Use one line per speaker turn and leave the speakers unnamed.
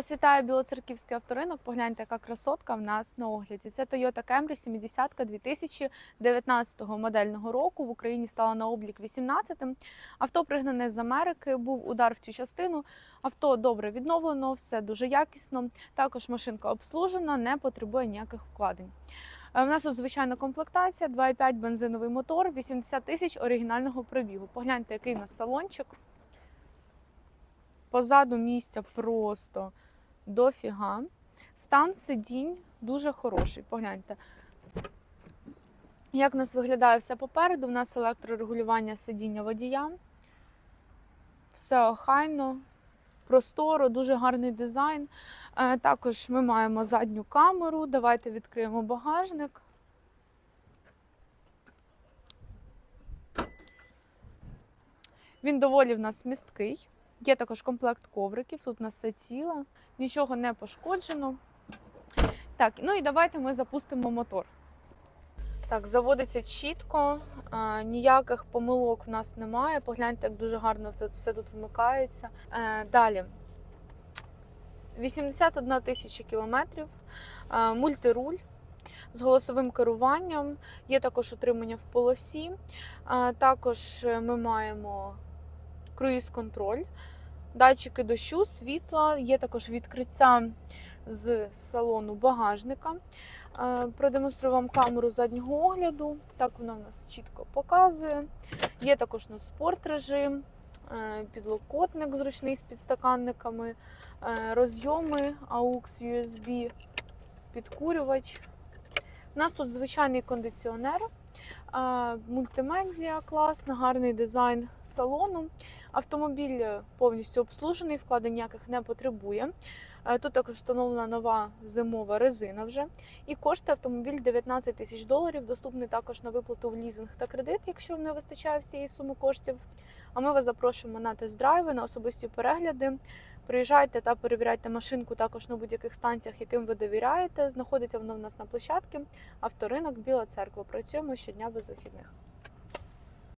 Вас вітає Білоцерківський авторинок. Погляньте, яка красотка в нас на огляді. Це Toyota Camry 70 2019 модельного року. В Україні стала на облік 18-м. Авто пригнане з Америки, був удар в цю частину. Авто добре відновлено, все дуже якісно. Також машинка обслужена, не потребує ніяких вкладень. Е, У нас тут звичайна комплектація, 2,5 бензиновий мотор, 80 тисяч оригінального пробігу. Погляньте, який у нас салончик. Позаду місця просто дофіга. Стан сидінь дуже хороший. Погляньте. Як у нас виглядає все попереду? У нас електрорегулювання сидіння водія. Все охайно, просторо, дуже гарний дизайн. Е, Також ми маємо задню камеру. Давайте відкриємо багажник. Він доволі в нас місткий. Є також комплект ковриків, тут у нас все ціле, нічого не пошкоджено. Так, ну і давайте ми запустимо мотор. Так, заводиться чітко, а, ніяких помилок в нас немає. Погляньте, як дуже гарно все тут вмикається. Е, далі. 81 тисяча кілометрів, е, мультируль з голосовим керуванням, є також утримання в полосі. Е, Також е, ми маємо круїз-контроль, датчики дощу, світла, є також відкриття з салону багажника. Е, Продемонструю вам камеру заднього огляду. Так вона в нас чітко показує. Є також на спорт режим, е, підлокотник зручний з підстаканниками, е, розйоми AUX USB, підкурювач. У нас тут звичайний кондиціонер, мультимедіа класна, гарний дизайн салону. Автомобіль повністю обслужений, вкладень ніяких не потребує. Е, Тут також встановлена нова зимова резина вже. І коштує автомобіль 19 тисяч доларів. Доступний також на виплату в лізинг та кредит, якщо не вистачає всієї суми коштів. А ми вас запрошуємо на тест-драйви, на особисті перегляди. Приїжджайте та перевіряйте машинку також на будь-яких станціях, яким ви довіряєте. Знаходиться воно в нас на площадці. Авторинок Біла Церква. Працюємо щодня без вихідних.